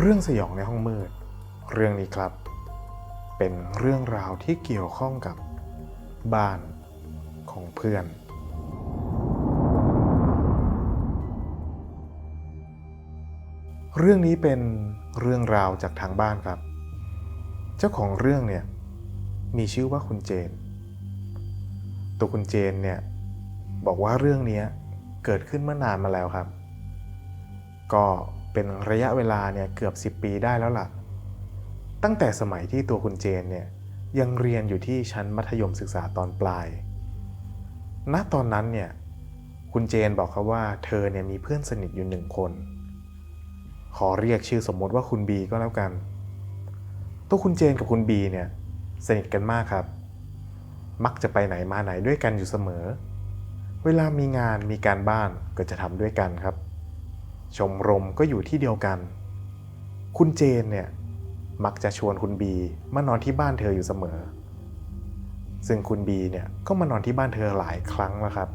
เรื่องสยองในห้องมืด เรื่องนี้ครับ เป็นเรื่องราวที่เกี่ยวข้องกับบ้านของเพื่อน เรื่องนี้เป็นเรื่องราวจากทางบ้านครับ เจ้าของเรื่องเนี่ยมีชื่อว่าคุณเจน ตัวคุณเจนเนี่ยบอกว่าเรื่องนี้เกิดขึ้นเมื่อนานมาแล้วครับ ก็ เป็นระยะเวลาเนี่ยเกือบ 10 ปีได้แล้วล่ะ ตั้งแต่สมัยที่ตัวคุณเจนเนี่ยยังเรียนอยู่ที่ชั้นมัธยมศึกษาตอนปลาย ณ ตอนนั้นเนี่ยคุณเจนบอกเขาว่าเธอเนี่ยมีเพื่อนสนิทอยู่หนึ่งคน ขอเรียกชื่อสมมติว่าคุณบีก็แล้วกัน ตัวคุณเจนกับคุณบีเนี่ยสนิทกันมากครับ มักจะไปไหนมาไหนด้วยกันอยู่เสมอ เวลามีงานมีการบ้านก็จะทำด้วยกันครับ ชมรมก็อยู่ที่เดียวกัน คุณเจนเนี่ยมักจะชวนคุณบีมานอนที่บ้านเธออยู่เสมอ ซึ่งคุณบีเนี่ยก็มานอนที่บ้านเธอหลายครั้งแล้วครับ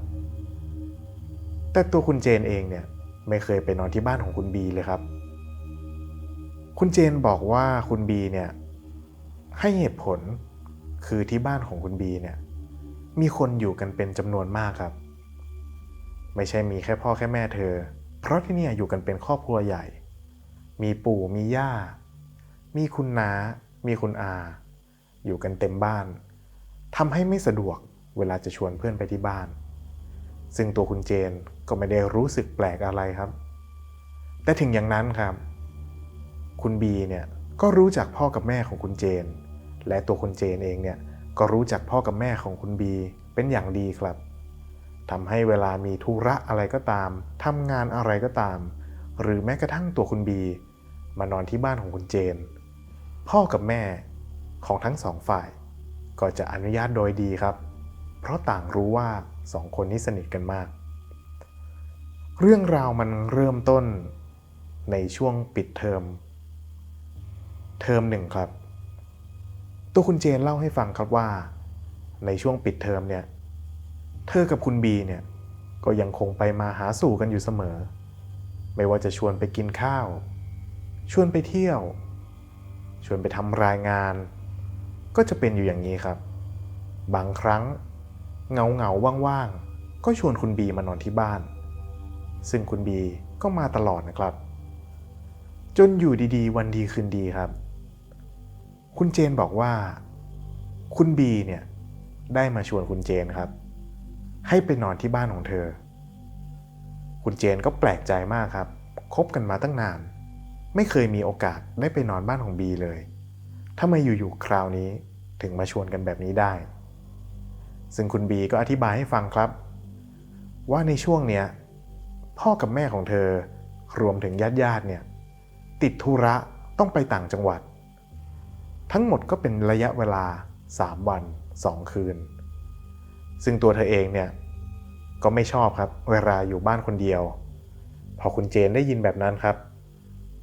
แต่ตัวคุณเจนเองเนี่ยไม่เคยไปนอนที่บ้านของคุณบีเลยครับ คุณเจนบอกว่าคุณบีเนี่ยให้เหตุผลคือที่บ้านของคุณบีเนี่ยมีคนอยู่กันเป็นจำนวนมากครับ ไม่ใช่มีแค่พ่อแค่แม่เธอ เพราะที่นี่อยู่กันเป็นครอบครัวใหญ่ มีปู่มีย่า มีคุณน้า มีคุณอา อยู่กันเต็มบ้านทำให้ไม่สะดวกเวลาจะชวนเพื่อนไปที่บ้าน ซึ่งตัวคุณเจนก็ไม่ได้รู้สึกแปลกอะไรครับ แต่ถึงอย่างนั้นครับ คุณบีเนี่ยก็รู้จักพ่อกับแม่ของคุณเจน และตัวคุณเจนเองเนี่ยก็รู้จักพ่อกับแม่ของคุณบีเป็นอย่างดีครับ ทำให้เวลามีธุระอะไรก็ตามทำงานอะไรก็ตาม หรือแม้กระทั่งตัวคุณบี มานอนที่บ้านของคุณเจน พ่อกับแม่ของทั้งสองฝ่าย ก็จะอนุญาตโดยดีครับ เพราะต่างรู้ว่าสองคนนี้สนิทกันมาก เรื่องราวมันเริ่มต้นในช่วงปิดเทอม เทอมหนึ่งครับ ตัวคุณเจนเล่าให้ฟังครับว่า ในช่วงปิดเทอมเนี่ย เธอกับคุณบีเนี่ยก็ยังคงไปมาหาสู่กันอยู่เสมอ ไม่ว่าจะชวนไปกินข้าว ชวนไปเที่ยว ชวนไปทำรายงาน ก็จะเป็นอยู่อย่างนี้ครับ บางครั้งเงาเงาๆว่างๆ ก็ชวนคุณบีมานอนที่บ้าน ซึ่งคุณบีก็มาตลอดนะครับ จนอยู่ดีๆ วันดีคืนดีครับ คุณเจนบอกว่า คุณบีเนี่ยได้มาชวนคุณเจนครับ ให้ไปนอนที่บ้านของเธอ คุณเจนก็แปลกใจมากครับ คบกันมาตั้งนาน ไม่เคยมีโอกาสได้ไปนอนบ้านของบีเลยทำไมอยู่ๆคราวนี้ถึงมาชวนกันแบบนี้ได้ ซึ่งคุณบีก็อธิบายให้ฟังครับ ว่าในช่วงเนี้ยพ่อกับแม่ของเธอรวมถึงญาติๆเนี่ยติดธุระต้องไปต่างจังหวัด ทั้งหมดก็เป็นระยะเวลา 3 วัน 2 คืน ซึ่งตัวเธอเองเนี่ยก็ไม่ชอบครับเวลาอยู่บ้านคนเดียว พอคุณเจนได้ยินแบบนั้นครับ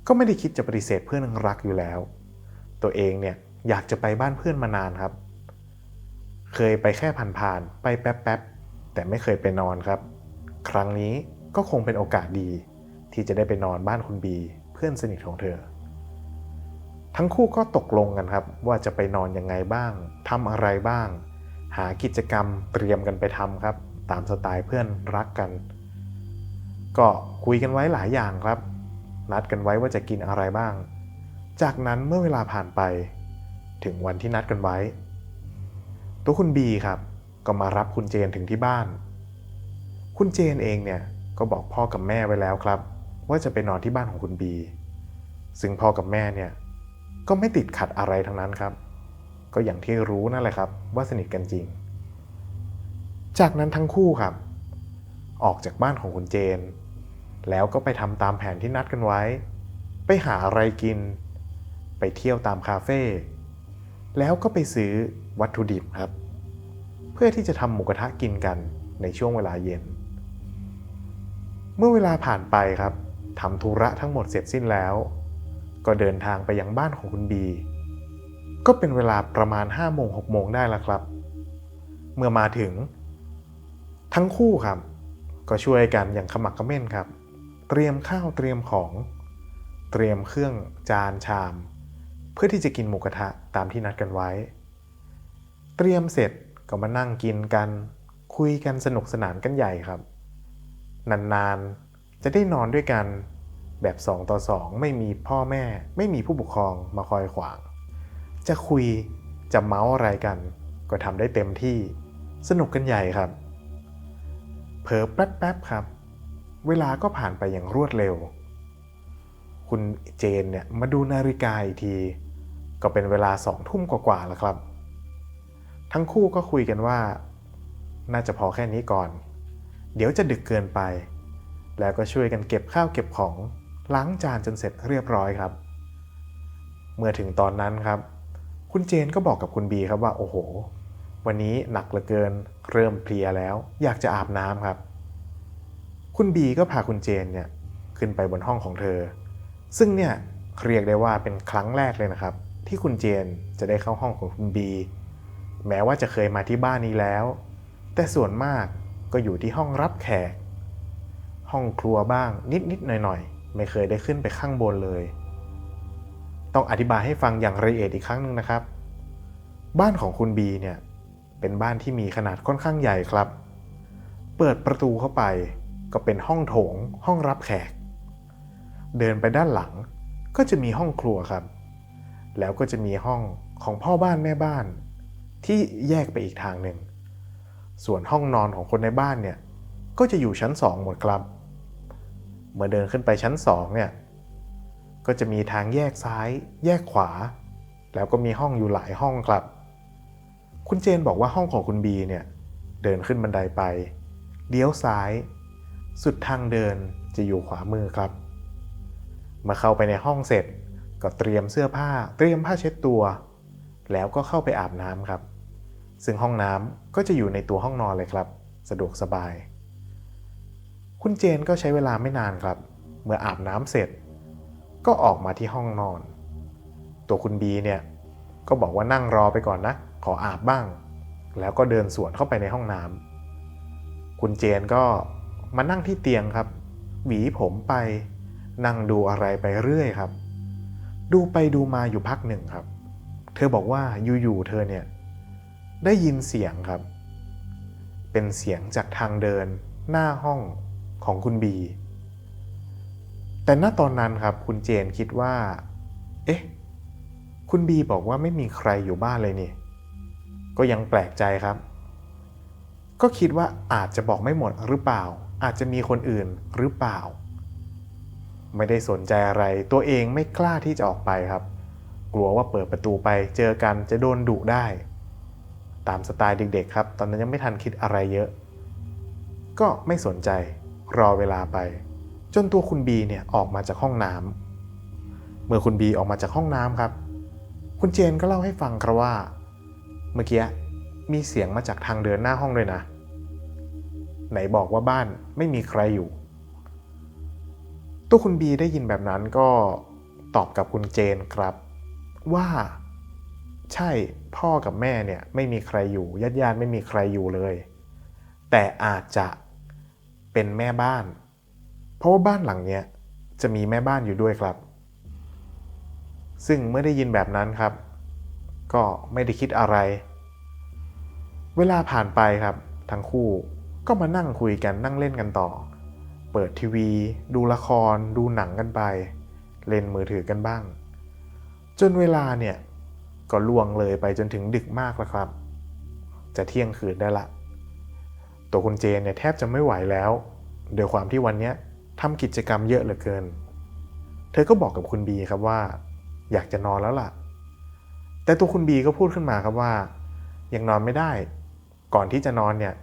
ก็ไม่ได้คิดจะปฏิเสธเพื่อนรักอยู่แล้ว ตัวเองเนี่ยอยากจะไปบ้านเพื่อนมานานครับ เคยไปแค่ผ่านๆไปแป๊บๆแต่ไม่เคยไปนอนครับ ครั้งนี้ก็คงเป็นโอกาสดี ที่จะได้ไปนอนบ้านคุณบีเพื่อนสนิทของเธอ ทั้งคู่ก็ตกลงกันครับ ว่าจะไปนอนยังไงบ้างทำอะไรบ้าง หากิจกรรมเตรียมกันไปทำครับ ตามสไตล์เพื่อนรักกัน ก็คุยกันไว้หลายอย่างครับ นัดกันไว้ว่าจะกินอะไรบ้าง จากนั้นเมื่อเวลาผ่านไป ถึงวันที่นัดกันไว้ ตัวคุณบีครับ ก็มารับคุณเจนถึงที่บ้าน คุณเจนเองเนี่ยก็บอกพ่อกับแม่ไว้แล้วครับ ว่าจะไปนอนที่บ้านของคุณบี ซึ่งพ่อกับแม่เนี่ยก็ไม่ติดขัดอะไรทั้งนั้นครับ ก็อย่างที่รู้นั่นแหละครับว่าสนิทกันจริง จากนั้นทั้งคู่ครับ ออกจากบ้านของคุณเจน แล้วก็ไปทำตามแผนที่นัดกันไว้ ไปหาอะไรกิน ไปเที่ยวตามคาเฟ่แล้วก็ไปซื้อวัตถุดิบครับ เพื่อที่จะทำหมูกระทะกินกันในช่วงเวลาเย็น เมื่อเวลาผ่านไปครับทำธุระทั้งหมดเสร็จสิ้นแล้ว ก็เดินทางไปยังบ้านของคุณบี ก็เป็นเวลาประมาณ5โมง6โมงได้แล้วครับ เมื่อมาถึง ทั้งคู่ครับ ก็ช่วยกันอย่างขมักเขม้นครับ เตรียมข้าวเตรียมของ เตรียมเครื่องจานชาม เพื่อที่จะกินหมูกระทะตามที่นัดกันไว้ เตรียมเสร็จก็มานั่งกินกัน คุยกันสนุกสนานกันใหญ่ครับ นานๆ จะได้นอนด้วยกันแบบสองต่อสองไม่มีพ่อแม่ ไม่มีผู้ปกครองมาคอยขวาง จะคุยจะเมาส์อะไรกัน ก็ทำได้เต็มที่ สนุกกันใหญ่ครับ เผลอแป๊บๆครับ เวลาก็ผ่านไปอย่างรวดเร็ว คุณเจนเนี่ยมาดูนาฬิกาอีกที ก็เป็นเวลาสองทุ่มกว่าๆแล้วครับ ทั้งคู่ก็คุยกันว่า น่าจะพอแค่นี้ก่อน เดี๋ยวจะดึกเกินไป แล้วก็ช่วยกันเก็บข้าวเก็บของล้างจานจนเสร็จเรียบร้อยครับ เมื่อถึงตอนนั้นครับ คุณเจนก็บอกกับคุณบีครับว่าโอ้โห วันนี้หนักเหลือเกินเริ่มเพลียแล้ว อยากจะอาบน้ำครับ คุณบีก็พาคุณเจนเนี่ยขึ้นไปบนห้องของเธอ ซึ่งเนี่ยเรียกได้ว่าเป็นครั้งแรกเลยนะครับ ที่คุณเจนจะได้เข้าห้องของคุณบีแม้ว่าจะเคยมาที่บ้านนี้แล้ว แต่ส่วนมากก็อยู่ที่ห้องรับแขก ห้องครัวบ้างนิดๆหน่อยๆ ไม่เคยได้ขึ้นไปข้างบนเลย ต้องอธิบายให้ฟังอย่างละเอียดอีกครั้งหนึ่งนะครับ บ้านของคุณบีเนี่ยเป็นบ้านที่มีขนาดค่อนข้างใหญ่ครับ เปิดประตูเข้าไปก็เป็นห้องโถง ห้องรับแขก เดินไปด้านหลังก็จะมีห้องครัวครับ แล้วก็จะมีห้องของพ่อบ้านแม่บ้าน ที่แยกไปอีกทางหนึ่ง ส่วนห้องนอนของคนในบ้านเนี่ยก็จะอยู่ชั้น2หมดครับ เมื่อเดินขึ้นไปชั้น2เนี่ย ก็จะมีทางแยกซ้าย แยกขวา แล้วก็มีห้องอยู่หลายห้องครับ คุณเจนบอกว่าห้องของคุณบีเนี่ย เดินขึ้นบันไดไป เลี้ยวซ้าย สุดทางเดินจะอยู่ขวามือครับเมื่อเข้าไปในห้องเสร็จ ก็เตรียมเสื้อผ้า เตรียมผ้าเช็ดตัว แล้วก็เข้าไปอาบน้ำครับ ซึ่งห้องน้ำก็จะอยู่ในตัวห้องนอนเลยครับ สะดวกสบาย คุณเจนก็ใช้เวลาไม่นานครับ เมื่ออาบน้ำเสร็จ ก็ออกมาที่ห้องนอน ตัวคุณบีเนี่ยก็บอกว่านั่งรอไปก่อนนะ ขออาบบ้าง แล้วก็เดินสวนเข้าไปในห้องน้ำคุณเจนก็มานั่งที่เตียงครับ หวีผมไป นั่งดูอะไรไปเรื่อยครับ ดูไปดูมาอยู่พักหนึ่งครับ เธอบอกว่าอยู่ๆเธอเนี่ยได้ยินเสียงครับ เป็นเสียงจากทางเดินหน้าห้องของคุณบี แต่ณตอนนั้นครับคุณเจนคิดว่า เอ๊ะ คุณบีบอกว่าไม่มีใครอยู่บ้านเลยนี่ ก็ยังแปลกใจครับ ก็คิดว่าอาจจะบอกไม่หมดหรือเปล่า อาจจะมีคนอื่นหรือเปล่า ไม่ได้สนใจอะไร ตัวเองไม่กล้าที่จะออกไปครับ กลัวว่าเปิดประตูไปเจอกันจะโดนดุได้ ตามสไตล์เด็กๆครับ ตอนนั้นยังไม่ทันคิดอะไรเยอะ ก็ไม่สนใจ รอเวลาไป จนตัวคุณบีเนี่ยออกมาจากห้องน้ำเมื่อคุณบีออกมาจากห้องน้ำครับ คุณเจนก็เล่าให้ฟังครับว่า เมื่อกี้มีเสียงมาจากทางเดินหน้าห้องด้วยนะ ไหนบอกว่าบ้านไม่มีใครอยู่ตัวคุณบีได้ยินแบบนั้นก็ตอบกับคุณเจนครับ ว่าใช่พ่อกับแม่เนี่ยไม่มีใครอยู่ญาติญาติไม่มีใครอยู่เลย แต่อาจจะเป็นแม่บ้าน เพราะว่าบ้านหลังเนี้ยจะมีแม่บ้านอยู่ด้วยครับ ซึ่งเมื่อได้ยินแบบนั้นครับ ก็ไม่ได้คิดอะไร เวลาผ่านไปครับ ทั้งคู่ก็มานั่งคุยกันนั่งเล่นกันต่อ เปิดทีวี ดูละคร ดูหนังกันไป เล่นมือถือกันบ้าง จนเวลาเนี่ยก็ล่วงเลยไปจนถึงดึกมากแล้วครับ จะเที่ยงคืนได้ละ ตัวคุณเจนเนี่ยแทบจะไม่ไหวแล้วโดยความที่วันเนี้ย ทำกิจกรรมเยอะเหลือเกิน เธอก็บอกกับคุณบีครับว่า อยากจะนอนแล้วล่ะ แต่ตัวคุณบีก็พูดขึ้นมาครับว่า ยังนอนไม่ได้ ก่อนที่จะนอนเนี่ย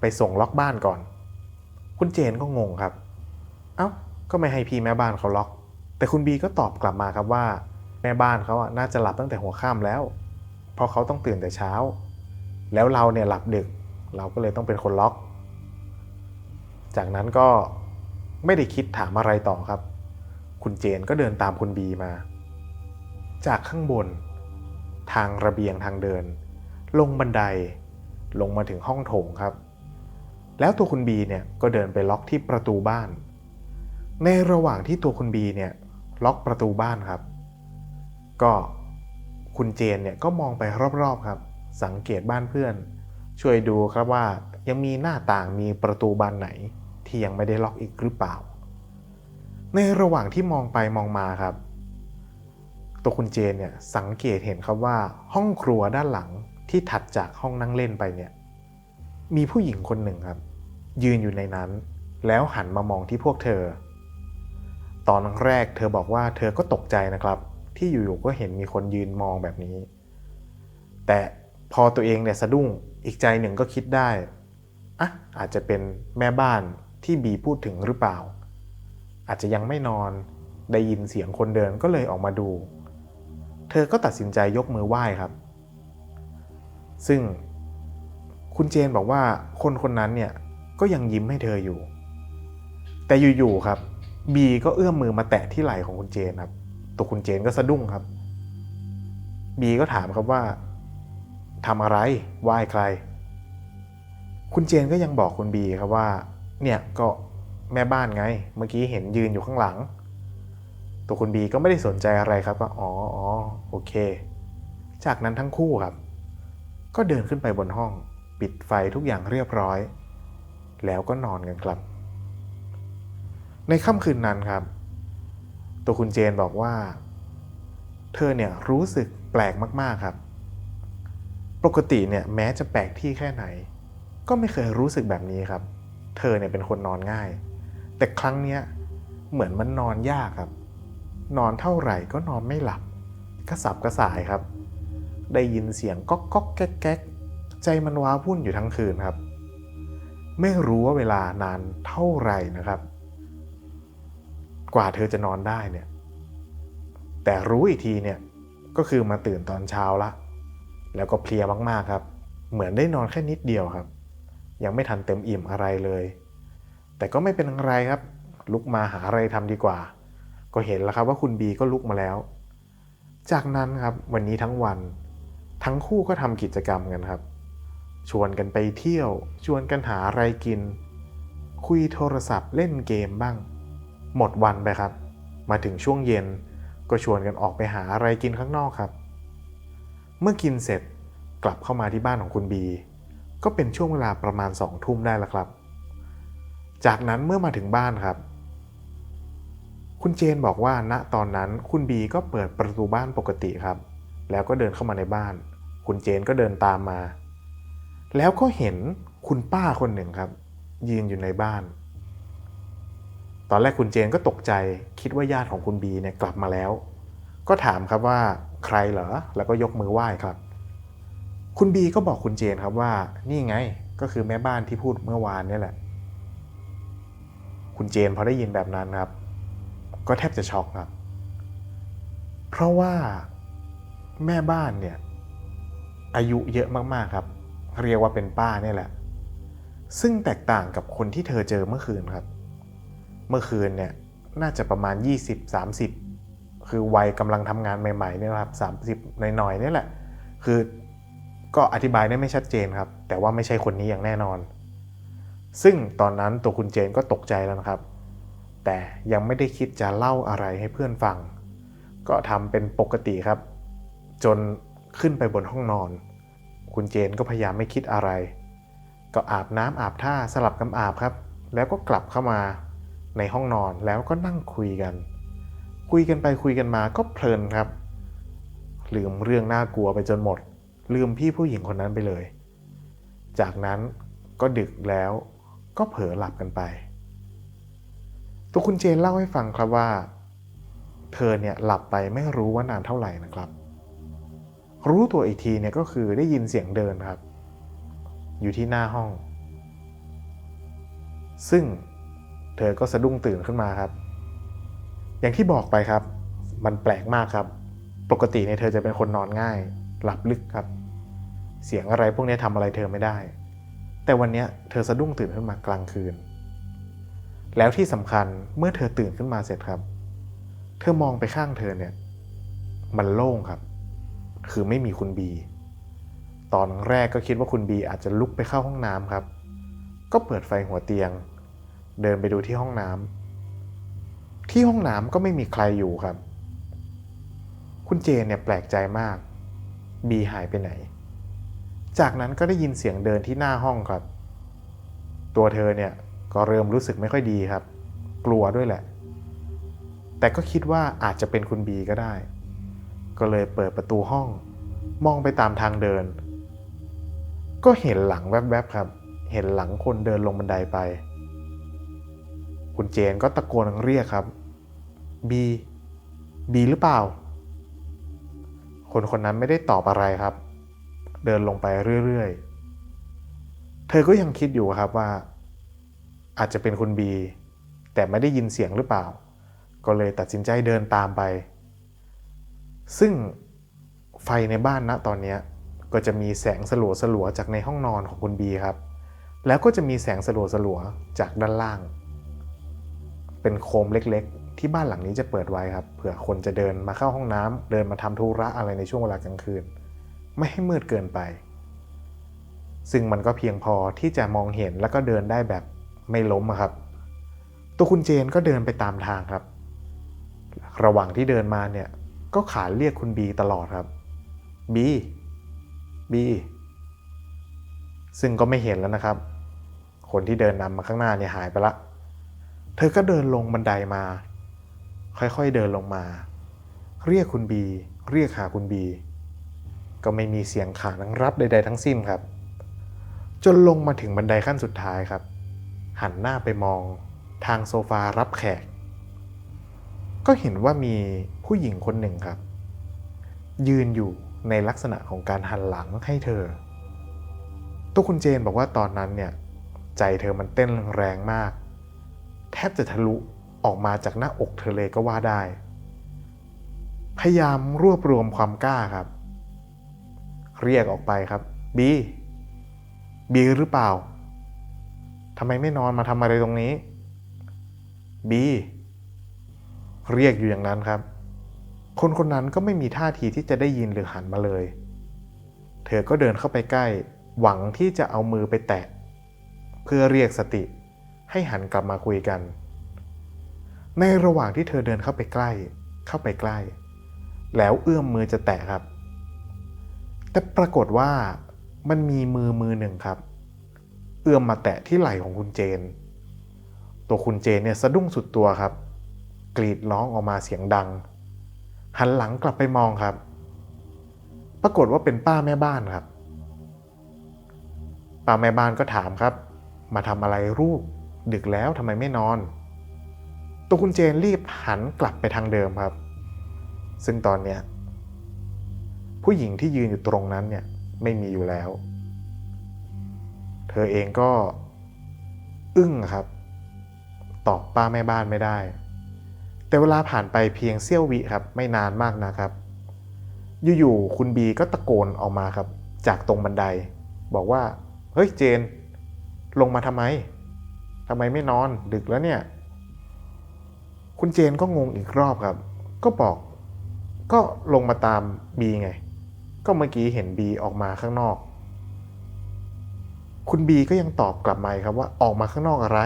ไปส่งล็อกบ้านก่อน คุณเจนก็งงครับ เอ้า ก็ไม่ให้พี่แม่บ้านเขาล็อก แต่คุณบีก็ตอบกลับมาครับว่า แม่บ้านเขาอะน่าจะหลับตั้งแต่หัวค่ำแล้ว เพราะเขาต้องตื่นแต่เช้า แล้วเราเนี่ยหลับดึก เราก็เลยต้องเป็นคนล็อก จากนั้นก็ ไม่ได้คิดถามอะไรต่อครับ คุณเจนก็เดินตามคุณบีมา จากข้างบน ทางระเบียงทางเดิน ลงบันได ลงมาถึงห้องโถงครับ แล้วตัวคุณบีเนี่ยก็เดินไปล็อกที่ประตูบ้าน ในระหว่างที่ตัวคุณบีเนี่ยล็อกประตูบ้านครับ ก็คุณเจนเนี่ยก็มองไปรอบๆครับ สังเกตบ้านเพื่อน ช่วยดูครับว่ายังมีหน้าต่างมีประตูบานไหน ที่ยังไม่ได้ล็อกอีกหรือเปล่า ในระหว่างที่มองไปมองมาครับ ตัวคุณเจนเนี่ยสังเกตเห็นครับว่าห้องครัวด้านหลังที่ถัดจากห้องนั่งเล่นไปเนี่ยมีผู้หญิงคนหนึ่งครับ ยืนอยู่ในนั้น แล้วหันมามองที่พวกเธอ ตอนแรกเธอบอกว่าเธอก็ตกใจนะครับ ที่อยู่ๆก็เห็นมีคนยืนมองแบบนี้ แต่พอตัวเองเนี่ยสะดุ้งอีกใจหนึ่งก็คิดได้อะอาจจะเป็นแม่บ้าน ที่บีพูดถึงหรือเปล่า อาจจะยังไม่นอนได้ยินเสียงคนเดินก็เลยออกมาดู เธอก็ตัดสินใจยกมือไหว้ครับ ซึ่งคุณเจนบอกว่าคนคนนั้นเนี่ยก็ยังยิ้มให้เธออยู่ แต่อยู่ๆครับบีก็เอื้อมมือมาแตะที่ไหล่ของคุณเจนครับ ตัวคุณเจนก็สะดุ้งครับบีก็ถามครับว่าทำอะไรไหว้ใคร คุณเจนก็ยังบอกคุณบีครับว่า เนี่ยก็แม่บ้านไง เมื่อกี้เห็นยืนอยู่ข้างหลัง ตัวคุณบีก็ไม่ได้สนใจอะไรครับก็อ๋ออ๋อโอเค จากนั้นทั้งคู่ครับ ก็เดินขึ้นไปบนห้อง ปิดไฟทุกอย่างเรียบร้อย แล้วก็นอนกันครับ ในค่ำคืนนั้นครับ ตัวคุณเจนบอกว่า เธอเนี่ยรู้สึกแปลกมาก ๆครับ ปกติเนี่ยแม้จะแปลกที่แค่ไหน ก็ไม่เคยรู้สึกแบบนี้ครับ เธอเนี่ยเป็นคนนอนง่าย แต่ครั้งเนี้ยเหมือนมันนอนยากครับ นอนเท่าไหร่ก็นอนไม่หลับกระสับกระส่ายครับ ได้ยินเสียงก๊อกก๊อกแก๊กแก๊กใจมันว้าวุ่นอยู่ทั้งคืนครับ ไม่รู้ว่าเวลานานเท่าไหร่นะครับ กว่าเธอจะนอนได้เนี่ย แต่รู้อีกทีเนี่ยก็คือมาตื่นตอนเช้าละ แล้วก็เพลียมากๆครับ เหมือนได้นอนแค่นิดเดียวครับ ยังไม่ทันเต็มอิ่มอะไรเลย แต่ก็ไม่เป็นไรครับ ลุกมาหาอะไรทำดีกว่า ก็เห็นแล้วครับว่าคุณบีก็ลุกมาแล้ว จากนั้นครับวันนี้ทั้งวัน ทั้งคู่ก็ทำกิจกรรมกันครับ ชวนกันไปเที่ยว ชวนกันหาอะไรกิน คุยโทรศัพท์เล่นเกมบ้าง หมดวันไปครับ มาถึงช่วงเย็นก็ชวนกันออกไปหาอะไรกินข้างนอกครับ เมื่อกินเสร็จกลับเข้ามาที่บ้านของคุณบี ก็เป็นช่วงเวลาประมาณสองทุ่มได้แล้วครับ จากนั้นเมื่อมาถึงบ้านครับ คุณเจนบอกว่าณตอนนั้นคุณบีก็เปิดประตูบ้านปกติครับ แล้วก็เดินเข้ามาในบ้าน คุณเจนก็เดินตามมา แล้วก็เห็นคุณป้าคนหนึ่งครับ ยืนอยู่ในบ้าน ตอนแรกคุณเจนก็ตกใจคิดว่าญาติของคุณบีเนี่ยกลับมาแล้ว ก็ถามครับว่าใครเหรอแล้วก็ยกมือไหว้ครับ คุณบีก็บอกคุณเจนครับว่า นี่ไงก็คือแม่บ้านที่พูดเมื่อวานนี่แหละ คุณเจนพอได้ยินแบบนั้นครับ ก็แทบจะช็อกครับ เพราะว่าแม่บ้านเนี่ยอายุเยอะมากๆครับ เรียกว่าเป็นป้าเนี่ยแหละ ซึ่งแตกต่างกับคนที่เธอเจอเมื่อคืนครับ เมื่อคืนเนี่ยน่าจะประมาณ 20-30 คือวัยกำลังทำงานใหม่ๆเนี่ยครับ 30หน่อยๆเนี่ยแหละ คือ ก็อธิบายได้ไม่ชัดเจนครับ แต่ว่าไม่ใช่คนนี้อย่างแน่นอน ซึ่งตอนนั้นตัวคุณเจนก็ตกใจแล้วนะครับ แต่ยังไม่ได้คิดจะเล่าอะไรให้เพื่อนฟัง ก็ทำเป็นปกติครับ จนขึ้นไปบนห้องนอน คุณเจนก็พยายามไม่คิดอะไร ก็อาบน้ำอาบท่าสลับกันอาบครับ แล้วก็กลับเข้ามาในห้องนอนแล้วก็นั่งคุยกัน คุยกันไปคุยกันมาก็เพลินครับ ลืมเรื่องน่ากลัวไปจนหมด ลืมพี่ผู้หญิงคนนั้นไปเลย จากนั้นก็ดึกแล้วก็เผลอหลับกันไป ตัวคุณเจนเล่าให้ฟังครับว่า เธอเนี่ยหลับไปไม่รู้ว่านานเท่าไหร่นะครับ รู้ตัวอีกทีเนี่ยก็คือได้ยินเสียงเดินครับ อยู่ที่หน้าห้อง ซึ่งเธอก็สะดุ้งตื่นขึ้นมาครับ อย่างที่บอกไปครับ มันแปลกมากครับ ปกติเนี่ยเธอจะเป็นคนนอนง่าย หลับลึกครับ เสียงอะไรพวกนี้ทำอะไรเธอไม่ได้ แต่วันนี้เธอสะดุ้งตื่นขึ้นมากลางคืน แล้วที่สำคัญเมื่อเธอตื่นขึ้นมาเสร็จครับ เธอมองไปข้างเธอเนี่ย มันโล่งครับ คือไม่มีคุณบี ตอนแรกก็คิดว่าคุณบีอาจจะลุกไปเข้าห้องน้ำครับ ก็เปิดไฟหัวเตียง เดินไปดูที่ห้องน้ที่ห้องน้ำก็ไม่มีใครอยู่ครับ คุณเจนเนี่ยแปลกใจมาก บีหายไปไหน จากนั้นก็ได้ยินเสียงเดินที่หน้าห้องครับ ตัวเธอเนี่ยก็เริ่มรู้สึกไม่ค่อยดีครับ กลัวด้วยแหละ แต่ก็คิดว่าอาจจะเป็นคุณบีก็ได้ ก็เลยเปิดประตูห้อง มองไปตามทางเดิน ก็เห็นหลังแวบๆครับ เห็นหลังคนเดินลงบันไดไป คุณเจนก็ตะโกนเรียกครับบีบีหรือเปล่า คนคนนั้นไม่ได้ตอบอะไรครับ เดินลงไปเรื่อยๆ เธอก็ยังคิดอยู่ครับว่า อาจจะเป็นคุณบี แต่ไม่ได้ยินเสียงหรือเปล่า ก็เลยตัดสินใจเดินตามไป ซึ่งไฟในบ้านณตอนนี้ก็จะมีแสงสลัวสลัวๆจากในห้องนอนของคุณบีครับ แล้วก็จะมีแสงสลัวสลัวๆจากด้านล่าง เป็นโคมเล็กๆ ที่บ้านหลังนี้จะเปิดไว้ครับ เผื่อคนจะเดินมาเข้าห้องน้ำเดินมาทำธุระอะไรในช่วงเวลากลางคืน ไม่ให้มืดเกินไป ซึ่งมันก็เพียงพอที่จะมองเห็นแล้วก็เดินได้แบบไม่ล้มครับ ตัวคุณเจนก็เดินไปตามทางครับ ระหว่างที่เดินมาเนี่ย ก็ขานเรียกคุณบีตลอดครับบีบีซึ่งก็ไม่เห็นแล้วนะครับ คนที่เดินนำมาข้างหน้าเนี่ยหายไปละ เธอก็เดินลงบันไดมา ค่อยๆเดินลงมา เรียกคุณบี เรียกหาคุณบี ก็ไม่มีเสียงขานรับใด ๆ ทั้งสิ้นครับ จนลงมาถึงบันไดขั้นสุดท้ายครับ หันหน้าไปมองทางโซฟารับแขก ก็เห็นว่ามีผู้หญิงคนหนึ่งครับ ยืนอยู่ในลักษณะของการหันหลังให้เธอ ตัวคุณเจนบอกว่าตอนนั้นเนี่ยใจเธอมันเต้นแรงมาก แทบจะทะลุออกมาจากหน้าอกเธอเลยก็ว่าได้ พยายามรวบรวมความกล้าครับ เรียกออกไปครับบีบีหรือเปล่าทำไมไม่นอนมาทำอะไรตรงนี้บีเรียกอยู่อย่างนั้นครับ คนคนนั้นก็ไม่มีท่าทีที่จะได้ยินหรือหันมาเลย เธอก็เดินเข้าไปใกล้ หวังที่จะเอามือไปแตะ เพื่อเรียกสติ ให้หันกลับมาคุยกัน ในระหว่างที่เธอเดินเข้าไปใกล้ เข้าไปใกล้ แล้วเอื้อมมือจะแตะครับ แต่ปรากฏว่ามันมีมือมือหนึ่งครับ เอื้อมมาแตะที่ไหล่ของคุณเจน ตัวคุณเจนเนี่ยสะดุ้งสุดตัวครับ กรีดร้องออกมาเสียงดัง หันหลังกลับไปมองครับ ปรากฏว่าเป็นป้าแม่บ้านครับ ป้าแม่บ้านก็ถามครับ มาทำอะไรลูกดึกแล้วทำไมไม่นอน ตัวคุณเจนรีบหันกลับไปทางเดิมครับ ซึ่งตอนเนี้ย ผู้หญิงที่ยืนอยู่ตรงนั้นเนี่ยไม่มีอยู่แล้ว เธอเองก็อึ้งครับ ตอบป้าแม่บ้านไม่ได้ แต่เวลาผ่านไปเพียงเสี้ยววิครับ ไม่นานมากนะครับ อยู่ๆคุณบีก็ตะโกนออกมาครับ จากตรงบันได บอกว่า เฮ้ยเจน ลงมาทำไมทำไมไม่นอนดึกแล้วเนี่ย คุณเจนก็งงอีกรอบครับ ก็บอก ก็ลงมาตามบีไง ก็เมื่อกี้เห็นบีออกมาข้างนอก คุณบีก็ยังตอบกลับมาครับว่าออกมาข้างนอกอะไร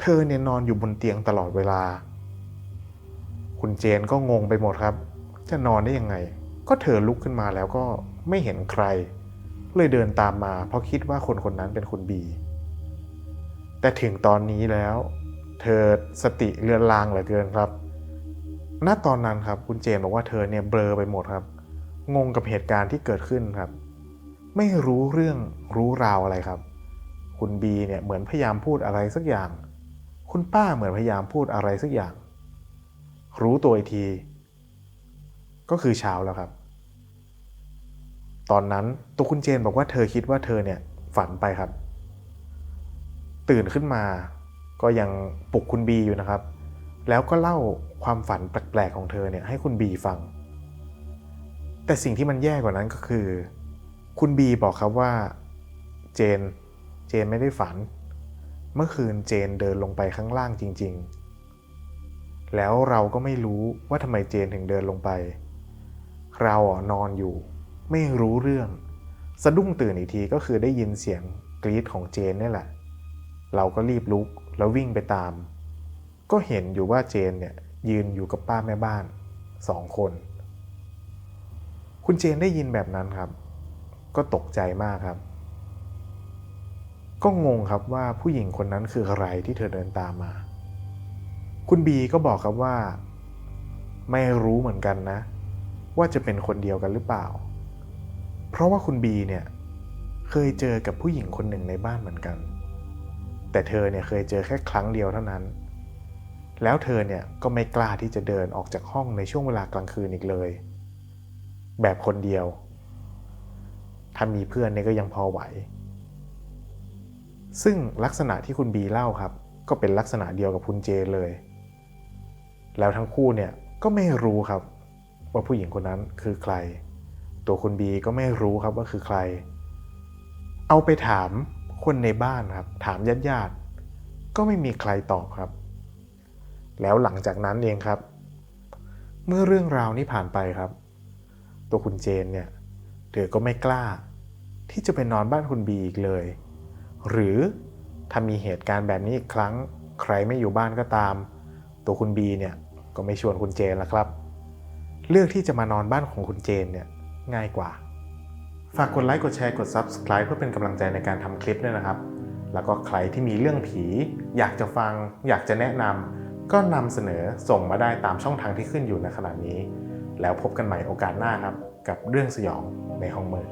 เธอเนี่ยนอนอยู่บนเตียงตลอดเวลา คุณเจนก็งงไปหมดครับ จะนอนได้ยังไง ก็เธอลุกขึ้นมาแล้วก็ไม่เห็นใคร เลยเดินตามมาเพราะคิดว่าคนคนนั้นเป็นคุณบี แต่ถึงตอนนี้แล้ว เธอสติเลือนลางเหลือเกินครับณตอนนั้นครับคุณเจนบอกว่าเธอเนี่ยเบลอไปหมดครับ งงกับเหตุการณ์ที่เกิดขึ้นครับ ไม่รู้เรื่องรู้ราวอะไรครับ คุณบีเนี่ยเหมือนพยายามพูดอะไรสักอย่าง คุณป้าเหมือนพยายามพูดอะไรสักอย่าง รู้ตัวอีกที ก็คือเช้าแล้วครับ ตอนนั้นตัวคุณเจนบอกว่าเธอคิดว่าเธอเนี่ยฝันไปครับ ตื่นขึ้นมาก็ยังปลุกคุณบีอยู่นะครับ แล้วก็เล่าความฝันแปลกๆของเธอเนี่ยให้คุณบีฟัง แต่สิ่งที่มันแย่กว่านั้นก็คือ คุณบีบอกครับว่า เจน เจนไม่ได้ฝัน เมื่อคืนเจนเดินลงไปข้างล่างจริง ๆ แล้วเราก็ไม่รู้ว่าทำไมเจนถึงเดินลงไป เราอะนอนอยู่ ไม่รู้เรื่อง สะดุ้งตื่นอีกทีก็คือได้ยินเสียงกรีดของเจนนี่แหละ เราก็รีบลุกแล้ววิ่งไปตาม ก็เห็นอยู่ว่าเจนเนี่ยยืนอยู่กับป้าแม่บ้านสองคน คุณเจนได้ยินแบบนั้นครับ ก็ตกใจมากครับ ก็งงครับว่าผู้หญิงคนนั้นคืออะไรที่เธอเดินตามมา คุณบีก็บอกครับว่า ไม่รู้เหมือนกันนะ ว่าจะเป็นคนเดียวกันหรือเปล่า เพราะว่าคุณบีเนี่ยเคยเจอกับผู้หญิงคนหนึ่งในบ้านเหมือนกัน แต่เธอเนี่ยเคยเจอแค่ครั้งเดียวเท่านั้น แล้วเธอเนี่ยก็ไม่กล้าที่จะเดินออกจากห้องในช่วงเวลากลางคืนอีกเลย แบบคนเดียว ถ้ามีเพื่อนเนี่ยก็ยังพอไหว ซึ่งลักษณะที่คุณบีเล่าครับ ก็เป็นลักษณะเดียวกับคุณเจเลย แล้วทั้งคู่เนี่ยก็ไม่รู้ครับ ว่าผู้หญิงคนนั้นคือใคร ตัวคุณบีก็ไม่รู้ครับว่าคือใคร เอาไปถามคนในบ้านครับ ถามญาติญาติก็ไม่มีใครตอบครับ แล้วหลังจากนั้นเองครับ เมื่อเรื่องราวนี้ผ่านไปครับ ตัวคุณเจนเนี่ยเธอก็ไม่กล้า ที่จะไปนอนบ้านคุณบีอีกเลย หรือถ้ามีเหตุการณ์แบบนี้อีกครั้ง ใครไม่อยู่บ้านก็ตาม ตัวคุณบีเนี่ยก็ไม่ชวนคุณเจนละครับ เลือกที่จะมานอนบ้านของคุณเจนเนี่ยง่ายกว่า ฝากกดไลค์กดแชร์กด Subscribe เพื่อเป็นกำลังใจในการทำคลิปด้วยนะครับ แล้วก็ใครที่มีเรื่องผี อยากจะฟัง อยากจะแนะนำก็นำเสนอส่งมาได้ตามช่องทางที่ขึ้นอยู่ในขณะนี้ แล้วพบกันใหม่โอกาสหน้าครับ กับเรื่องสยองในห้องมืด